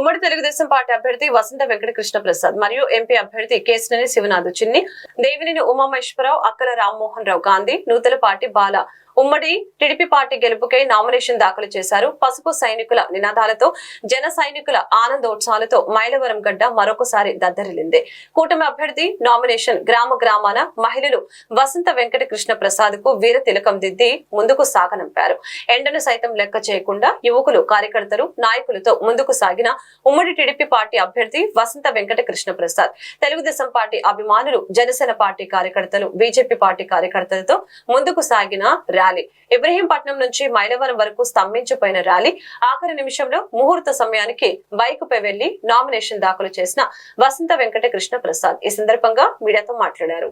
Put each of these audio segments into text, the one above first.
ఉమ్మడి తెలుగుదేశం పార్టీ అభ్యర్థి వసంత వెంకటకృష్ణ ప్రసాద్ మరియు ఎంపీ అభ్యర్థి కేసినేని శివనాథ్ చిన్ని దేవినేని ఉమామేశ్వరరావు అక్కల రామ్మోహన్ రావు గాంధీ నూతన పార్టీ బాల ఉమ్మడి టీడీపీ పార్టీ గెలుపుకై నామినేషన్ దాఖలు చేశారు. పసుపు సైనికుల నినాదాలతో జన సైనికుల ఆనందోత్సవాలతో మైలవరం గడ్డ మరొకసారి దద్దరిల్లింది. కూటమి అభ్యర్థి నామినేషన్ గ్రామ గ్రామాన మహిళలు వసంత వెంకట కృష్ణ ప్రసాద్కు వీర తిలకం దిద్ది ముందుకు సాగనంపారు. ఎండను సైతం లెక్క చేయకుండా యువకులు కార్యకర్తలు నాయకులతో ముందుకు సాగిన ఉమ్మడి టీడీపీ పార్టీ అభ్యర్థి వసంత వెంకట కృష్ణ ప్రసాద్ తెలుగుదేశం పార్టీ అభిమానులు జనసేన పార్టీ కార్యకర్తలు బీజేపీ పార్టీ కార్యకర్తలతో ముందుకు సాగిన ర్యాలీ. ఇబ్రహీంపట్నం నుంచి మైలవరం వరకు స్తంభించిపోయిన ర్యాలీ ఆఖరి నిమిషంలో ముహూర్త సమయానికి బైక్ పై వెళ్ళి నామినేషన్ దాఖలు చేసిన వసంత వెంకట కృష్ణ ప్రసాద్ ఈ సందర్భంగా మీడియాతో మాట్లాడారు.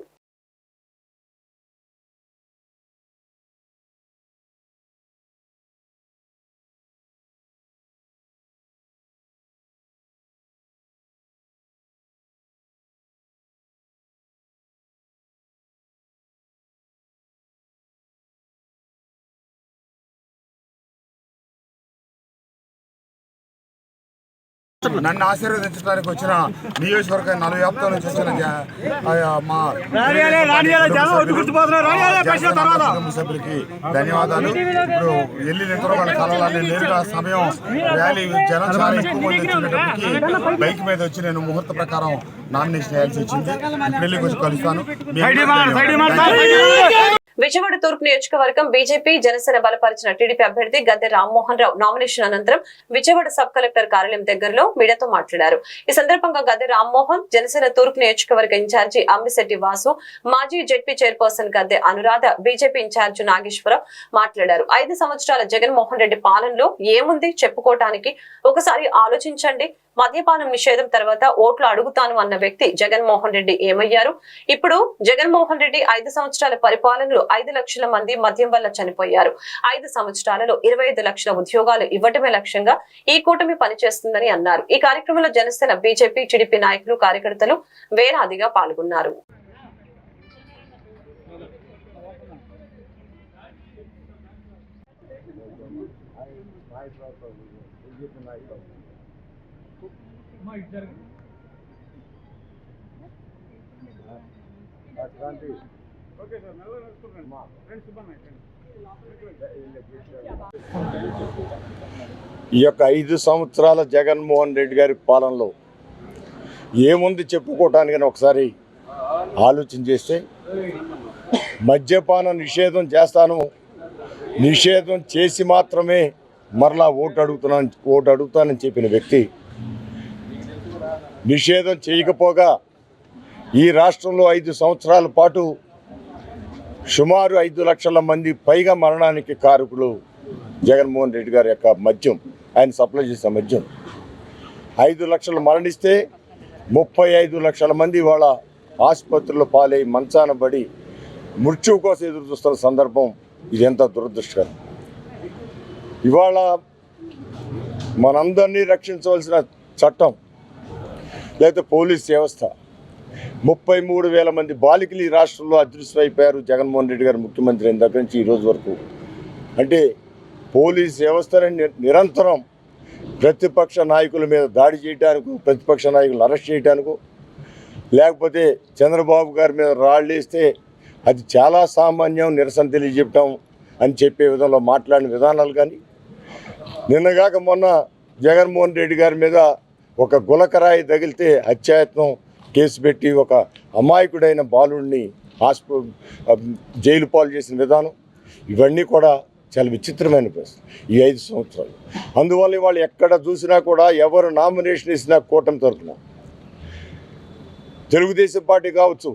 నన్ను ఆశీర్వదించడానికి వచ్చిన నియోజకవర్గ నలభై వ్యాప్తం నుంచి వచ్చిన మా సభ్యులకి ధన్యవాదాలు. ఇప్పుడు వెళ్ళి నిద్ర వాళ్ళ కలవాలి నేరుగా సమయం ర్యాలీ జనం చాలా ఎక్కువ మంది వచ్చినప్పటికీ బైక్ మీద వచ్చి నేను ముహూర్త ప్రకారం నామినేషన్ వేయాల్సి వచ్చింది. పెళ్ళికి వచ్చి కలుస్తాను. విజయవాడ తూర్పు నియోజకవర్గం బీజేపీ జనసేన బలపరిచిన టీడీపీ అభ్యర్థి గద్దె రామ్మోహన్ రావు నామినేషన్ అనంతరం విజయవాడ సబ్ కలెక్టర్ కార్యాలయం దగ్గరలో మీడియాతో మాట్లాడారు. ఈ సందర్భంగా గద్దె రామ్మోహన్ జనసేన తూర్పు నియోజకవర్గ ఇన్ఛార్జి అమ్మిశెట్టి వాసు మాజీ ZP chairperson Gadde Anuradha BJP in-charge Nageswararao మాట్లాడారు. ఐదు సంవత్సరాల జగన్మోహన్ రెడ్డి పాలనలో ఏముంది చెప్పుకోవటానికి? ఒకసారి ఆలోచించండి. మద్యపానం నిషేధం తర్వాత ఓట్లు అడుగుతాను అన్న వ్యక్తి జగన్మోహన్ రెడ్డి ఏమయ్యారు? ఇప్పుడు జగన్మోహన్ రెడ్డి ఐదు సంవత్సరాల పరిపాలనలో ఐదు లక్షల మంది మద్యం వల్ల చనిపోయారు. ఐదు సంవత్సరాలలో ఇరవై ఐదు లక్షల ఉద్యోగాలు ఇవ్వటమే లక్ష్యంగా ఈ కూటమి పనిచేస్తుందని అన్నారు. ఈ కార్యక్రమంలో జనసేన బీజేపీ టీడీపీ నాయకులు కార్యకర్తలు వేలాదిగా పాల్గొన్నారు. ఈ యొక్క ఐదు సంవత్సరాల జగన్మోహన్ రెడ్డి గారి పాలనలో ఏముంది చెప్పుకోవటానికి ఒకసారి ఆలోచన చేస్తే మద్యపాన నిషేధం చేస్తాను నిషేధం చేసి మాత్రమే మరలా ఓటు అడుగుతున్నాను ఓటు అడుగుతానని చెప్పిన వ్యక్తి నిషేధం చేయకపోగా ఈ రాష్ట్రంలో ఐదు సంవత్సరాల పాటు సుమారు ఐదు లక్షల మంది పైగా మరణానికి కారకులు జగన్మోహన్ రెడ్డి గారి యొక్క మద్యం ఆయన సప్లై చేసిన మద్యం. ఐదు లక్షలు మరణిస్తే ముప్పై ఐదు లక్షల మంది వాళ్ళ ఆసుపత్రిలో పాలై మంచాన పడి మృత్యువు కోసం ఎదురు చూస్తున్న సందర్భం ఇది ఎంత దురదృష్టకరం. ఇవాళ మనందరినీ రక్షించవలసిన చట్టం లేకపోతే పోలీస్ వ్యవస్థ. ముప్పై మూడు వేల మంది బాలికలు ఈ రాష్ట్రంలో అదృశ్యమైపోయారు జగన్మోహన్ రెడ్డి గారు ముఖ్యమంత్రి అయిన దగ్గర నుంచి ఈరోజు వరకు. అంటే పోలీస్ వ్యవస్థని నిరంతరం ప్రతిపక్ష నాయకుల మీద దాడి చేయడానికి ప్రతిపక్ష నాయకులను అరెస్ట్ చేయడానికి లేకపోతే చంద్రబాబు గారి మీద రాళ్ళు వేస్తే అది చాలా సామాన్యం నిరసన తెలియజెప్పటం అని చెప్పే విధంలో మాట్లాడిన విధానాలు కానీ నిన్నగాక మొన్న జగన్మోహన్ రెడ్డి గారి మీద ఒక గులకరాయి తగిలితే హత్యాయత్నం కేసు పెట్టి ఒక అమాయకుడైన బాలుడిని హాస్ప జైలు పాలు చేసిన విధానం ఇవన్నీ కూడా చాలా విచిత్రమైన పరిస్థితి ఈ ఐదు సంవత్సరాలు. అందువల్ల వాళ్ళు ఎక్కడ చూసినా కూడా ఎవరు నామినేషన్ ఇచ్చినా కూటమి తరఫున తెలుగుదేశం పార్టీ కావచ్చు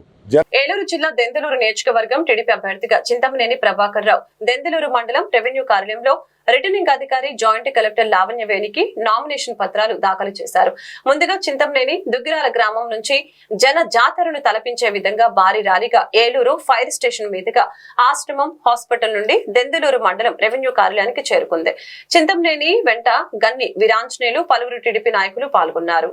ఏలూరు జిల్లా దెందులూరు నియోజకవర్గం టీడీపీ అభ్యర్థిగా చింతమనేని ప్రభాకర్ రావు. దెందులూరు మండలం రెవెన్యూ కార్యాలయంలో రిటర్నింగ్ అధికారి జాయింట్ కలెక్టర్ లావణ్యవేణికి నామినేషన్ పత్రాలు దాఖలు చేశారు. ముందుగా చింతంలేని దుగ్గిరాల గ్రామం నుంచి జన జాతరను తలపించే విధంగా భారీ ర్యాలీగా ఏలూరు ఫైర్ స్టేషన్ మీదుగా ఆశ్రమం హాస్పిటల్ నుండి దెందులూరు మండలం రెవెన్యూ కార్యాలయానికి చేరుకుంది. చింతంలేని వెంట గన్ని వీరాంజనేయులు పలువురు టీడీపీ నాయకులు పాల్గొన్నారు.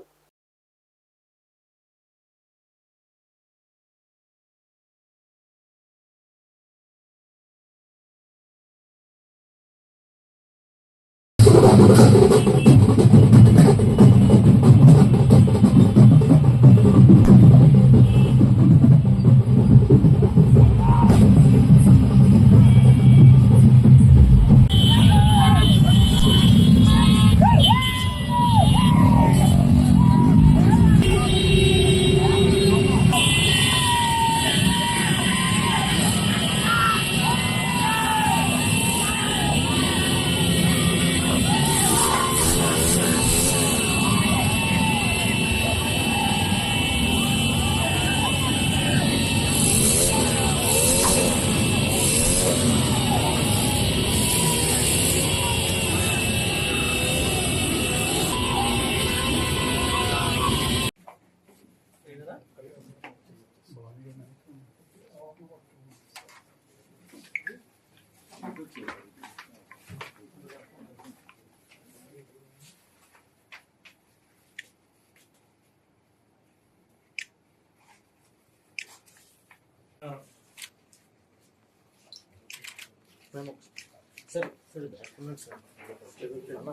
సార్ బ్యాక్ ఉన్నాడు సార్ అన్న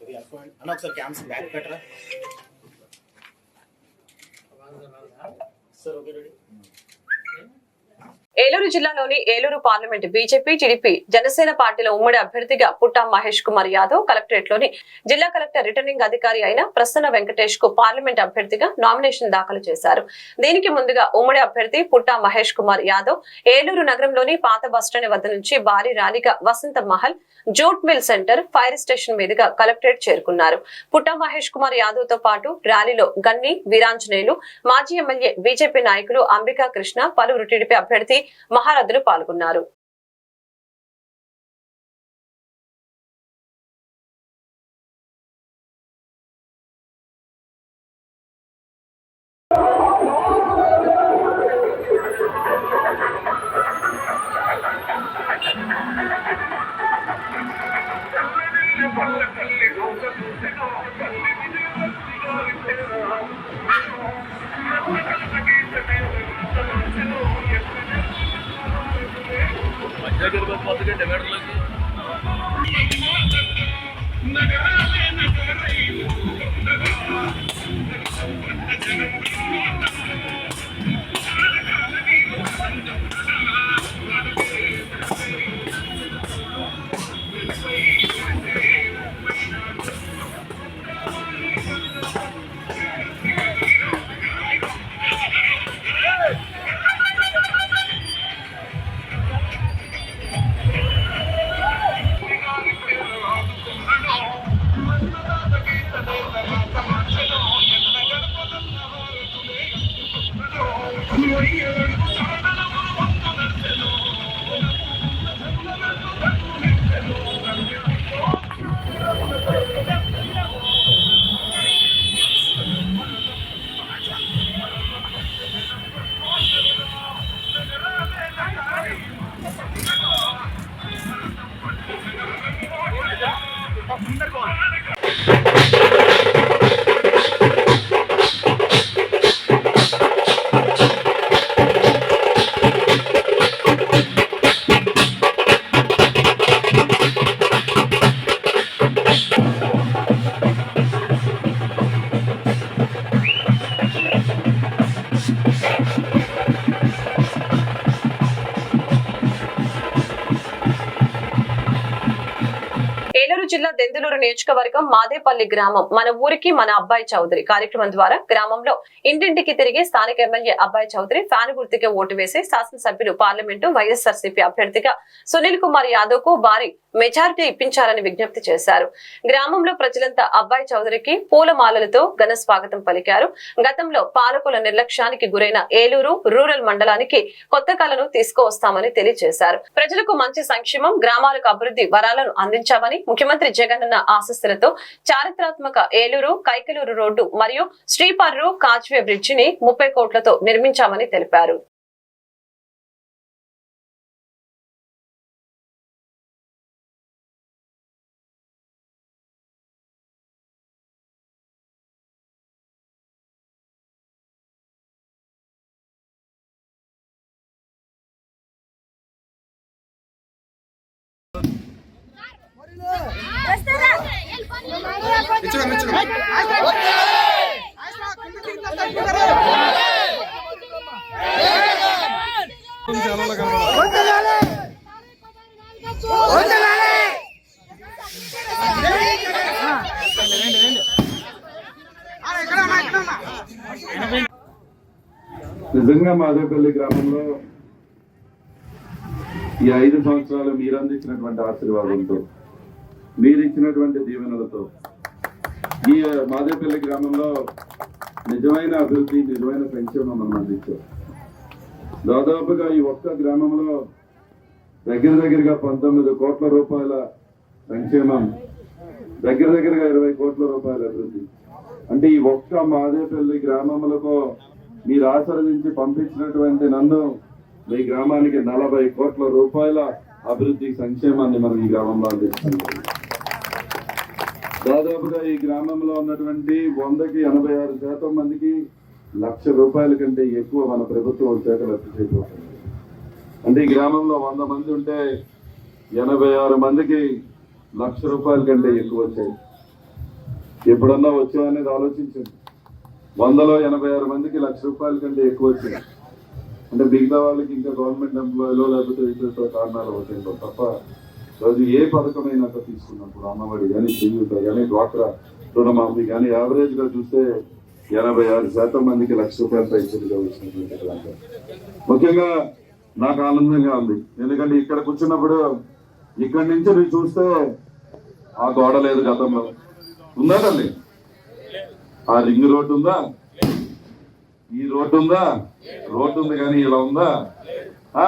ఇది అన్న అన్న ఒకసారి క్యామ్స్ బ్యాక్ పెట్టరా సార్ ఓకే రెడీ ఏలూరు జిల్లాలోని Eluru parliament BJP TDP Janasena పార్టీల ఉమ్మడి అభ్యర్థిగా పుట్టా మహేష్ కుమార్ యాదవ్ కలెక్టరేట్లోని జిల్లా కలెక్టర్ రిటర్నింగ్ అధికారి అయిన ప్రసన్న వెంకటేష్కు పార్లమెంట్ అభ్యర్థిగా నామినేషన్ దాఖలు చేశారు. దీనికి ముందుగా ఉమ్మడి అభ్యర్థి పుట్టా మహేష్ కుమార్ యాదవ్ ఏలూరు నగరంలోని పాత బస్టాండ్ వద్ద నుంచి భారీ ర్యాలీగా Vasantha Mahal jute mill centre fire station మీదుగా కలెక్టరేట్ చేరుకున్నారు. పుట్టా మహేష్ కుమార్ యాదవ్తో పాటు ర్యాలీలో గన్ని వీరాంజనేయులు మాజీ ఎమ్మెల్యే బీజేపీ నాయకులు అంబికా కృష్ణ పలువురు టీడీపీ అభ్యర్థి మహారథులు పాల్గొన్నారు. ఏలూరు జిల్లా దెందులూరు నియోజకవర్గం మాదేపల్లి గ్రామం. మన ఊరికి మన అబ్బాయి చౌదరి. కార్యక్రమం ద్వారా గ్రామంలో ఇంటింటికి తిరిగి స్థానిక ఎమ్మెల్యే అబ్బాయి చౌదరి ఫ్యాన్ గుర్తుకే ఓటు వేసి శాసనసభ్యులు పార్లమెంటు వైఎస్ఆర్సీపీ అభ్యర్థిగా సునీల్ కుమార్ యాదవ్కు భారీ మెజారిటీ ఇప్పించాలని విజ్ఞప్తి చేశారు. గ్రామంలో ప్రజలంతా అబ్బాయి చౌదరికి పూలమాలలతో ఘన స్వాగతం పలికారు. గతంలో పాలకుల నిర్లక్ష్యానికి గురైన ఏలూరు రూరల్ మండలానికి కొత్త కళను తీసుకువస్తామని తెలియజేశారు. ప్రజలకు మంచి సంక్షేమం గ్రామాలకు అభివృద్ధి వరాలను అందించామని ముఖ్యమంత్రి జగనన్న ఆశస్సులతో చారిత్రాత్మక ఏలూరు కైకలూరు రోడ్డు మరియు శ్రీపర్రు కాజ్వే బ్రిడ్జిని ముప్పై కోట్లతో నిర్మించామని తెలిపారు. నిజంగా మాదేపల్లి గ్రామంలో ఈ ఐదు సంవత్సరాలు మీరు అందించినటువంటి ఆశీర్వాదంతో మీరు ఇచ్చినటువంటి దీవెనలతో ఈ మాదేపల్లి గ్రామంలో నిజమైన అభివృద్ధి నిజమైన సంక్షేమం మనం అందించాం. దాదాపుగా ఈ ఒక్క గ్రామంలో దగ్గర దగ్గరగా పంతొమ్మిది కోట్ల రూపాయల సంక్షేమం దగ్గర దగ్గరగా ఇరవై కోట్ల రూపాయల అభివృద్ధి. అంటే ఈ ఒక్క మాదేపల్లి గ్రామములకు మీరు ఆశీర్వదించి పంపించినటువంటి నన్ను మీ గ్రామానికి నలభై కోట్ల రూపాయల అభివృద్ధి సంక్షేమాన్ని మనం ఈ గ్రామంలో అందిస్తున్నాం. దాదాపుగా ఈ గ్రామంలో ఉన్నటువంటి వందకి ఎనభై ఆరు శాతం మందికి లక్ష రూపాయల కంటే ఎక్కువ మన ప్రభుత్వం చేత లక్ష చేయబోతుంది అంటే ఈ గ్రామంలో వంద మంది ఉంటే ఎనభై ఆరు మందికి లక్ష రూపాయల కంటే ఎక్కువ వచ్చాయి. ఎప్పుడన్నా వచ్చాయనేది ఆలోచించండి. వందలో ఎనభై ఆరు మందికి లక్ష రూపాయల కంటే ఎక్కువ వచ్చింది. అంటే మిగతా వాళ్ళకి ఇంకా గవర్నమెంట్ ఎంప్లాయీలో లేకపోతే ఇతర కారణాలు అవుతాయి తప్ప రోజు ఏ పథకమైనా తీసుకున్నప్పుడు అమ్మఒడి కానీ చేయూత కానీ డ్వాక్రా రుణమాఫీ కానీ యావరేజ్గా చూస్తే ఎనభై ఆరు శాతం మందికి లక్ష రూపాయల పైసలుగా వచ్చినటువంటి ముఖ్యంగా నాకు ఆనందంగా ఉంది. ఎందుకంటే ఇక్కడ కూర్చున్నప్పుడు ఇక్కడి నుంచి నువ్వు చూస్తే ఆ గోడ లేదు గతంలో. ఉందా ఆ రింగ్ రోడ్డు ఉందా? ఈ రోడ్డు ఉందా? రోడ్డు ఉంది కానీ ఇలా ఉందా? ఆ?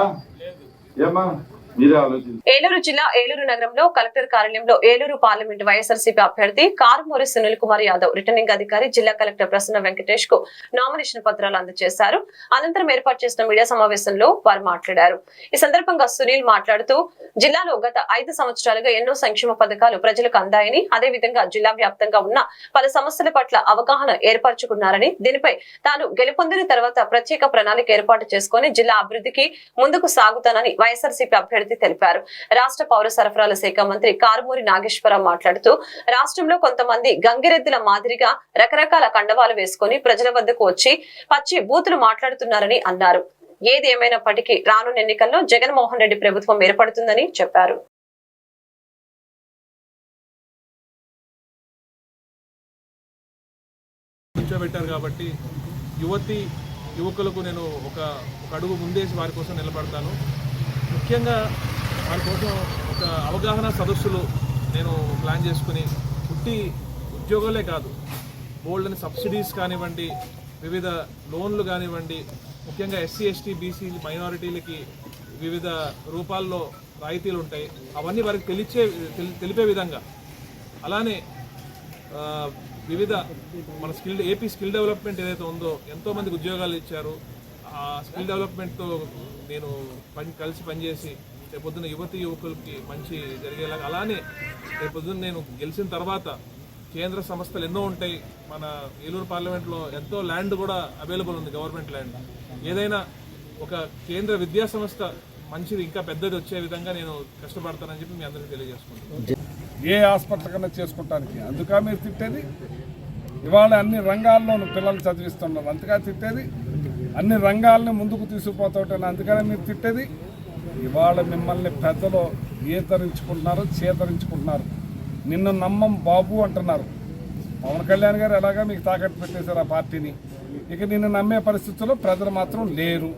ఏలూరు జిల్లా ఏలూరు నగరంలో కలెక్టర్ కార్యాలయంలో ఏలూరు పార్లమెంట్ వైఎస్ఆర్సీపీ అభ్యర్థి కారుమూరి సునీల్ కుమార్ యాదవ్ రిటర్నింగ్ అధికారి జిల్లా కలెక్టర్ ప్రసన్న వెంకటేష్కు నామినేషన్ పత్రాలు అందజేశారు. అనంతరం ఏర్పాటు చేసిన మీడియా సమావేశంలో వారు మాట్లాడారు. ఈ సందర్భంగా సునీల్ మాట్లాడుతూ జిల్లాలో గత ఐదు సంవత్సరాలుగా ఎన్నో సంక్షేమ పథకాలు ప్రజలకు అందాయని అదేవిధంగా జిల్లా వ్యాప్తంగా ఉన్న పలు సమస్యల పట్ల అవగాహన ఏర్పరచుకున్నారని దీనిపై తాను గెలుపొందిన తర్వాత ప్రత్యేక ప్రణాళిక ఏర్పాటు చేసుకుని జిల్లా అభివృద్ధికి ముందుకు సాగుతానని వైఎస్ఆర్సీపీ అభ్యర్థి తెలిపారు. రాష్ట్ర పౌర సరఫరాల శాఖ మంత్రి కారుమూరి నాగేశ్వరరావు మాట్లాడుతూ రాష్ట్రంలో కొంతమంది గంగిరెద్దుల మాదిరిగా రకరకాల కండవాలు వేసుకొని ప్రజల వద్దకు వచ్చి పచ్చి బూతులు మాట్లాడుతున్నారని అన్నారు. ఏది ఏమైనప్పటికీ రానున్న ఎన్నికల్లో జగన్మోహన్ రెడ్డి ప్రభుత్వం ఏర్పడుతుందని చెప్పారు. కూర్చోబెట్టారు కాబట్టి యువతి యువకులకు నేను ఒక ఒక అడుగు ముందేసి వారి కోసం నిలబడతాను. ముఖ్యంగా వారి కోసం ఒక అవగాహన సదస్సులు నేను ప్లాన్ చేసుకుని పుట్టి ఉద్యోగాలే కాదు బోల్డ్ అని సబ్సిడీస్ కానివ్వండి వివిధ లోన్లు కానివ్వండి ముఖ్యంగా ఎస్సీ ఎస్టీ బీసీ మైనారిటీలకి వివిధ రూపాల్లో రాయితీలు ఉంటాయి. అవన్నీ వారికి తెలిచే తెలి- తెలిపే విధంగా. అలానే వివిధ మన స్కిల్ ఏపీ స్కిల్ డెవలప్మెంట్ ఏదైతే ఉందో ఎంతోమందికి ఉద్యోగాలు ఇచ్చారు. ఆ స్కిల్ డెవలప్మెంట్తో నేను పని కలిసి పనిచేసి రేపొద్దున యువతి యువకులకి మంచి జరిగేలాగా అలానే రేపొద్దున నేను గెలిచిన తర్వాత కేంద్ర సంస్థలు ఎన్నో ఉంటాయి. మన ఏలూరు పార్లమెంట్లో ఎంతో ల్యాండ్ కూడా అవైలబుల్ ఉంది గవర్నమెంట్ ల్యాండ్. ఏదైనా ఒక కేంద్ర విద్యా సంస్థ మంచిది ఇంకా పెద్దది వచ్చే విధంగా నేను కష్టపడతానని చెప్పి మీ అందరికీ తెలియజేసుకుంటాను ఏ హాస్పిటల్ కన్నా చేసుకుంటానికి? అందుకా మీరు తిట్టేది? ఇవాళ అన్ని రంగాల్లోనూ పిల్లలు చదివిస్తున్నారు. అంతగా తిట్టేది? అన్ని రంగాల్ని ముందుకు తీసుకుపోతావుతాను అందుకనే మీరు తిట్టేది. ఇవాళ మిమ్మల్ని పెద్దలు ఈతరించుకుంటున్నారు చేతరించుకుంటున్నారు. నిన్ను నమ్మం బాబు అంటున్నారు. పవన్ కళ్యాణ్ గారు ఎలాగా మీకు తాకట్టు పెట్టేశారు ఆ పార్టీని? ఇక నిన్ను నమ్మే పరిస్థితుల్లో ప్రజలు మాత్రం లేరు.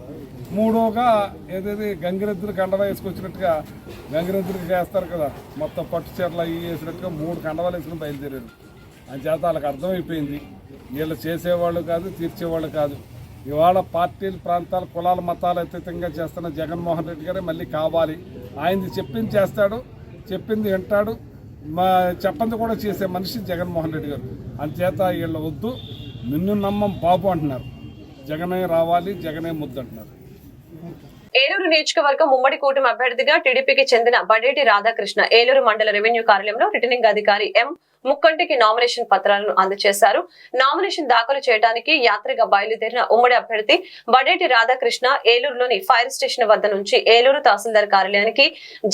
మూడోగా ఏదైతే గంగిరెద్దులు కండవ వేసుకొచ్చినట్టుగా గంగిరెద్దులకి వేస్తారు కదా. మొత్తం పట్టు చీరలు అవి వేసినట్టుగా మూడు కండవాలు వేసుకుని బయలుదేరారు. అని చేత వాళ్ళకి అర్థమైపోయింది. వీళ్ళు చేసేవాళ్ళు కాదు తీర్చేవాళ్ళు కాదు. ఇవాళ పార్టీలు ప్రాంతాలు కులాల మతాలు అతీతంగా చేస్తున్న జగన్మోహన్ రెడ్డి గారే మళ్ళీ కావాలి. ఆయనది చెప్పింది చేస్తాడు చెప్పింది వింటాడు మా చెప్పంది కూడా చేసే మనిషి జగన్మోహన్ రెడ్డి గారు. అంచేత వీళ్ళ వద్దు నిన్ను నమ్మం బాబు అంటున్నారు. జగనే రావాలి జగనే ముద్దు అంటున్నారు. ఏలూరు నియోజకవర్గం ఉమ్మడి కూటమి అభ్యర్థిగా టీడీపీకి చెందిన బడేటి రాధాకృష్ణ ఏలూరు మండల రెవెన్యూ కార్యాలయంలో రిటర్నింగ్ అధికారి ఎం ముక్కంటికి నామినేషన్ పత్రాలను అందజేశారు. నామినేషన్ దాఖలు చేయడానికి యాత్రగా బయలుదేరిన ఉమ్మడి అభ్యర్థి బడేటి రాధాకృష్ణ ఏలూరులోని ఫైర్ స్టేషన్ వద్ద నుంచి ఏలూరు తహసీల్దార్ కార్యాలయానికి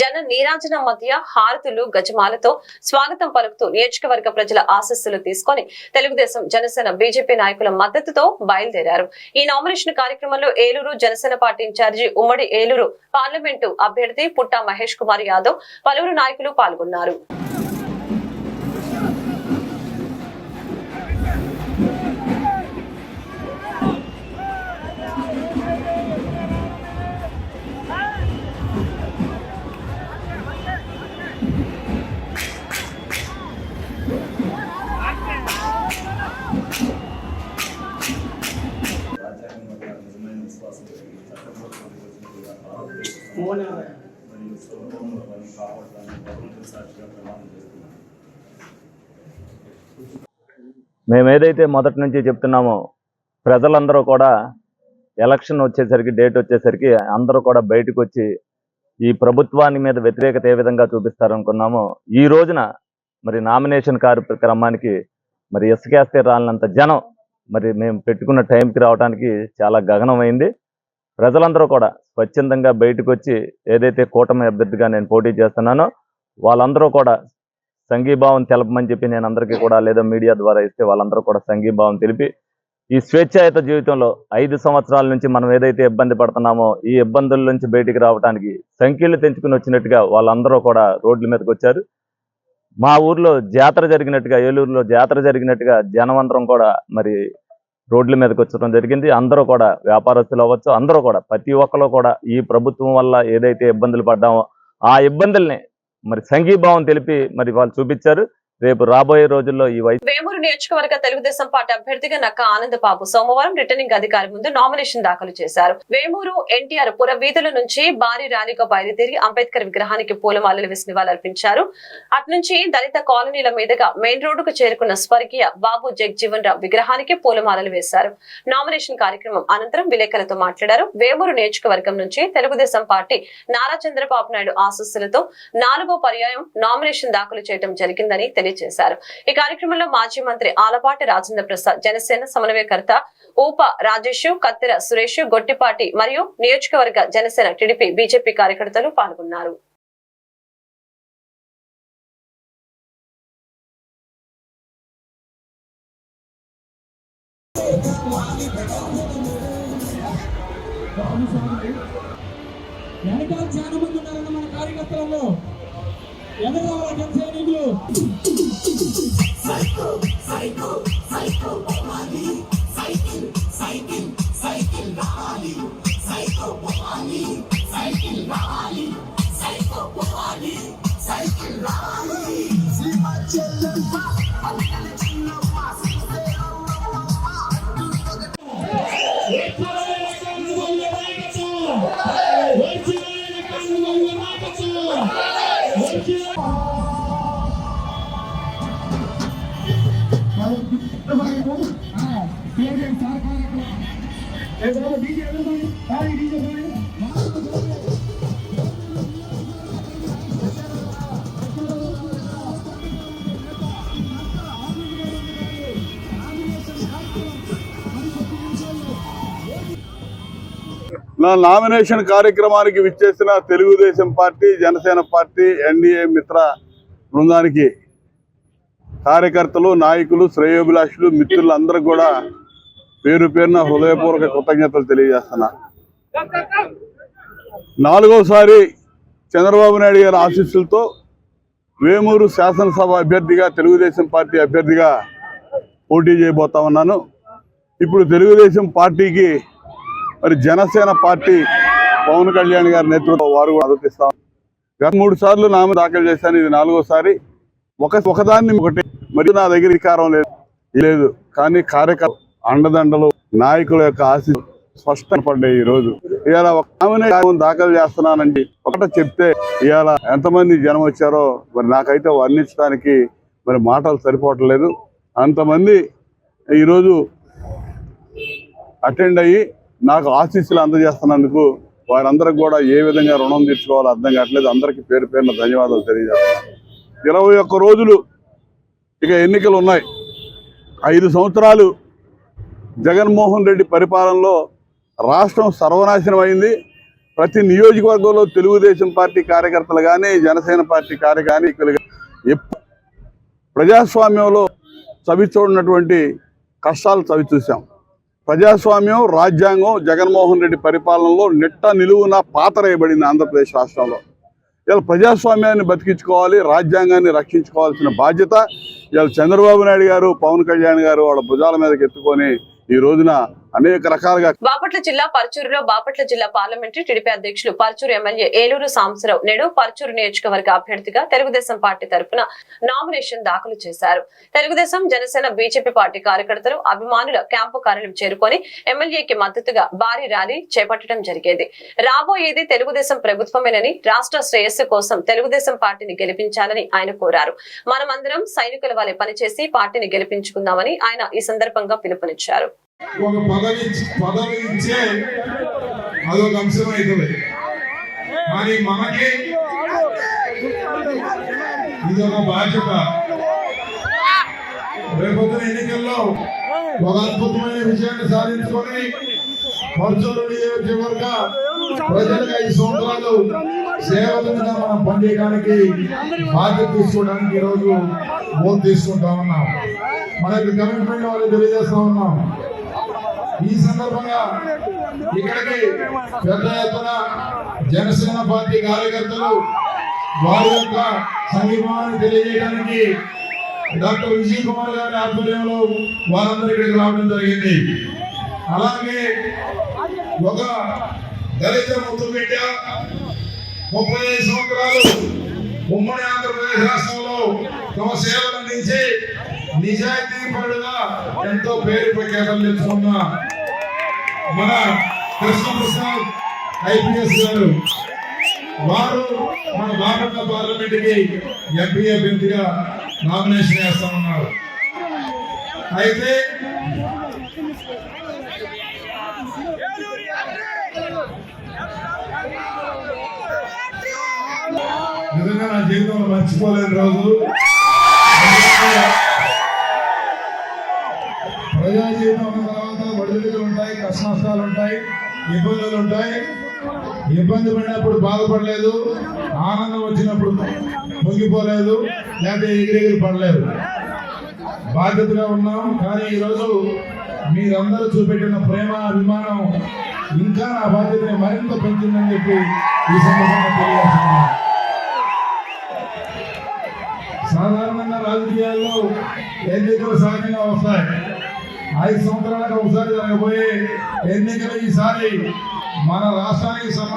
జన నీరాజన మధ్య హారతులు గజమాలతో స్వాగతం పలుకుతూ నియోజకవర్గ ప్రజల ఆశస్సులు తీసుకొని తెలుగుదేశం జనసేన బీజేపీ నాయకుల మద్దతుతో బయలుదేరారు. ఈ నామినేషన్ కార్యక్రమంలో ఏలూరు జనసేన పార్టీ ఇన్ఛార్జి ఉమ్మడి ఏలూరు పార్లమెంటు అభ్యర్థి పుట్టా మహేష్ కుమార్ యాదవ్ పలువురు నాయకులు పాల్గొన్నారు. మేము ఏదైతే మొదటి నుంచి చెప్తున్నామో ప్రజలందరూ కూడా ఎలక్షన్ వచ్చేసరికి డేట్ వచ్చేసరికి అందరూ కూడా బయటకు వచ్చి ఈ ప్రభుత్వాన్ని మీద వ్యతిరేకత ఏ విధంగా చూపిస్తారనుకున్నామో ఈ రోజున మరి నామినేషన్ కార్యక్రమానికి మరి ఎస్కేస్తే రాలినంత జనం మరి మేము పెట్టుకున్న టైంకి రావడానికి చాలా గగనమైంది. ప్రజలందరూ కూడా స్వచ్ఛందంగా బయటకు వచ్చి ఏదైతే కూటమి అభ్యర్థిగా నేను పోటీ చేస్తున్నానో వాళ్ళందరూ కూడా సంఘీభావం తెలపమని చెప్పి నేను అందరికీ కూడా లేదా మీడియా ద్వారా ఇస్తే వాళ్ళందరూ కూడా సంఘీభావం తెలిపి ఈ స్వేచ్ఛాయుత జీవితంలో ఐదు సంవత్సరాల నుంచి మనం ఏదైతే ఇబ్బంది పడుతున్నామో ఈ ఇబ్బందుల నుంచి బయటికి రావడానికి సంఖ్యలు తెంచుకుని వచ్చినట్టుగా వాళ్ళందరూ కూడా రోడ్ల మీదకి వచ్చారు. మా ఊర్లో జాతర జరిగినట్టుగా ఏలూరులో జాతర జరిగినట్టుగా జనవంతరం కూడా మరి రోడ్ల మీదకి వచ్చడం జరిగింది. అందరూ కూడా వ్యాపారస్తులు అవ్వచ్చు అందరూ కూడా ప్రతి ఒక్కరు కూడా ఈ ప్రభుత్వం వల్ల ఏదైతే ఇబ్బందులు పడ్డామో ఆ ఇబ్బందుల్ని మరి సంఘీభావం తెలిపి మరి వాళ్ళు చూపించారు. రేపు రాబోయే రోజుల్లో ఈ వై వేమూరు నియోజకవర్గ తెలుగుదేశం పార్టీ అభ్యర్థిగా నక్క ఆనందబాబు సోమవారం రిటర్నింగ్ అధికారి ముందు నామినేషన్ దాఖలు చేశారు. వేమూరు ఎన్టీఆర్ పుర వీధుల నుంచి భారీ ర్యాలీగా బయలుదేరి అంబేద్కర్ విగ్రహానికి పూలమాలలు వేసి నివాళులర్పించారు. అట్నుంచి దళిత కాలనీల మీదుగా మెయిన్ రోడ్డుకు చేరుకున్న స్వర్గీయ బాబు జగ్జీవన్ రావు విగ్రహానికి పూలమాలలు వేశారు. నామినేషన్ కార్యక్రమం అనంతరం విలేకరులతో మాట్లాడారు. వేమూరు నియోజకవర్గం నుంచి తెలుగుదేశం పార్టీ నారా చంద్రబాబు నాయుడు ఆశస్సులతో నాలుగో పర్యాయం నామినేషన్ దాఖలు చేయడం జరిగిందని చేశారు. ఈ కార్యక్రమంలో మాజీ మంత్రి ఆలపాటి రాజేంద్ర ప్రసాద్ జనసేన సమన్వయకర్త ఊప రాజేష్ కత్తెర సురేష్ గొట్టిపాటి మరియు నియోజకవర్గ జనసేన టీడీపీ బీజేపీ కార్యకర్తలు పాల్గొన్నారు. Hey, brother, DJ, everybody. Hey, DJ, everybody. నా నామినేషన్ కార్యక్రమానికి విచ్చేసిన Telugu Desam party Janasena party NDA మిత్ర బృందానికి కార్యకర్తలు నాయకులు శ్రేయోభిలాషులు మిత్రులందరూ కూడా పేరు పేరున హృదయపూర్వక కృతజ్ఞతలు తెలియజేస్తున్నా. నాలుగోసారి చంద్రబాబు నాయుడు గారి ఆశీస్సులతో వేమూరు శాసనసభ అభ్యర్థిగా తెలుగుదేశం పార్టీ అభ్యర్థిగా పోటీ చేయబోతా ఉన్నాను. ఇప్పుడు తెలుగుదేశం పార్టీకి మరి జనసేన పార్టీ పవన్ కళ్యాణ్ గారి నేతృత్వం వారు కూడా గత మూడు సార్లు నామ దాఖలు చేశాను ఇది నాలుగోసారి. ఒక ఒకదాన్ని ఒకటి మరి నా దగ్గర అధికారం లేదు. లేదు కానీ కార్యకర్త అండదండలు నాయకుల యొక్క ఆశ స్పష్టం పడ్డాయి ఈ రోజు ఇవాళ ఒక నామినేషన్ దాఖలు చేస్తున్నానండి ఒకట చెప్తే ఇవాళ ఎంతమంది జనం వచ్చారో మరి నాకైతే వర్ణించడానికి మరి మాటలు సరిపోవట్లేదు. అంతమంది ఈరోజు అటెండ్ అయ్యి నాకు ఆశీస్సులు అందజేస్తున్నందుకు వారందరికి కూడా ఏ విధంగా రుణం తీర్చుకోవాలో అర్థం కావట్లేదు. అందరికీ పేరు పేరున ధన్యవాదాలు తెలియజేస్తున్నాను. ఇరవై ఒక్క రోజులు ఇక ఎన్నికలు ఉన్నాయి. ఐదు సంవత్సరాలు జగన్మోహన్ రెడ్డి పరిపాలనలో రాష్ట్రం సర్వనాశనం అయింది. ప్రతి నియోజకవర్గంలో తెలుగుదేశం పార్టీ కార్యకర్తలు కానీ జనసేన పార్టీ కార్యకారికులు ఎప్పుడు ప్రజాస్వామ్యంలో చవి చూడనటువంటి కష్టాలు చవి చూసాం ప్రజాస్వామ్యం రాజ్యాంగం జగన్మోహన్ రెడ్డి పరిపాలనలో నిట్ట నిలువున పాతరేయబడింది ఆంధ్రప్రదేశ్ రాష్ట్రంలో. ఇలా ప్రజాస్వామ్యాన్ని బతికించుకోవాలి రాజ్యాంగాన్ని రక్షించుకోవాల్సిన బాధ్యత ఇలా చంద్రబాబు నాయుడు గారు పవన్ కళ్యాణ్ గారు వాళ్ళ భుజాల మీదకి ఎత్తుకొని ఈ రోజున అనేక రకాలుగా బాపట్ల జిల్లా పరచూరులో బాపట్ల జిల్లా పార్లమెంటరీ టీడీపీ అధ్యక్షులు పరచూరు ఎమ్మెల్యే ఏలూరు సాంబశివరావు నేడు పరచూరు నియోజకవర్గ అభ్యర్థిగా తెలుగుదేశం పార్టీ తరఫున నామినేషన్ దాఖలు చేశారు. తెలుగుదేశం జనసేన బీజేపీ పార్టీ కార్యకర్తలు అభిమానుల క్యాంపు కార్యాలయం చేరుకొని ఎమ్మెల్యేకి మద్దతుగా భారీ ర్యాలీ చేపట్టడం జరిగేది. రాబోయేది తెలుగుదేశం ప్రభుత్వమేనని రాష్ట్ర శ్రేయస్సు కోసం తెలుగుదేశం పార్టీని గెలిపించాలని ఆయన కోరారు. మనమందరం సైనికుల వలె పనిచేసి పార్టీని గెలిపించుకుందామని ఆయన ఈ సందర్భంగా పిలుపునిచ్చారు. ఒక పదవి పదవి ఇచ్చే అదొక అంశం అవుతుంది కానీ మనకి ఇది ఒక బాధ్యత. రేపొద్దున ఎన్నికల్లో ఒక అద్భుతమైన విజయాన్ని సాధించుకొని పరుచూరు నియోజకవర్గ ప్రజలకు ఐదు సంవత్సరాలు సేవలుగా మనం పనిచేయడానికి బాధ్యత తీసుకోవడానికి ఈరోజు ఓటు తీసుకుంటా ఉన్నాం. మన యొక్క కమిట్మెంట్ వాళ్ళు తెలియజేస్తా ఉన్నాం. ఈ సందర్భంగా ఇక్కడికి పెద్ద ఎత్తున జనసేన పార్టీ కార్యకర్తలు వారి యొక్క సంఘీభావాన్ని తెలియజేయడానికి డాక్టర్ విజయ్ కుమార్ గారి ఆధ్వర్యంలో వారందరూ ఇక్కడికి రావడం జరిగింది. అలాగే ఒక దళిత ముద్దు బిడ్డ ముప్పై ఐదు సంవత్సరాలు ఉమ్మడి ఆంధ్రప్రదేశ్ రాష్ట్రంలో తమ సేవలు అందించి నిజాయితీ పరుడుగా ఎంతో పేరు ప్రఖ్యాతం తెచ్చుకున్న మన కృష్ణప్రసాద్ ఐపీఎస్ గారు వారు మన భారత పార్లమెంట్కి ఎంపీ అభ్యర్థిగా నామినేషన్ చేస్తా ఉన్నారు. అయితే నిజంగా నా జీవితంలో మర్చిపోలేని రోజు. ప్రజా జీవితం ఉన్న తర్వాత ఒడిదుడుకులు ఉంటాయి కష్ట నష్టాలు ఉంటాయి ఇబ్బందులు ఉంటాయి. ఇబ్బంది పడినప్పుడు బాధపడలేదు ఆనందం వచ్చినప్పుడు పొంగిపోలేదు లేకపోతే ఎగిరెగిరి పడలేదు. బాధ్యతగా ఉన్నాం కానీ ఈరోజు మీరందరూ చూపెట్టిన ప్రేమ అభిమానం ఇంకా నా బాధ్యతని మరింత పెంచిందని చెప్పి ఈ సందర్భంగా తెలియజేస్తున్నాను. సాధారణంగా రాజకీయాల్లో ఎన్నికలు సహజంగా వస్తాయి. ఐదు సంవత్సరాలకు ఒకసారి జరగబోయే ఎన్నికలు ఈసారి మన రాష్ట్రానికి సంబంధించి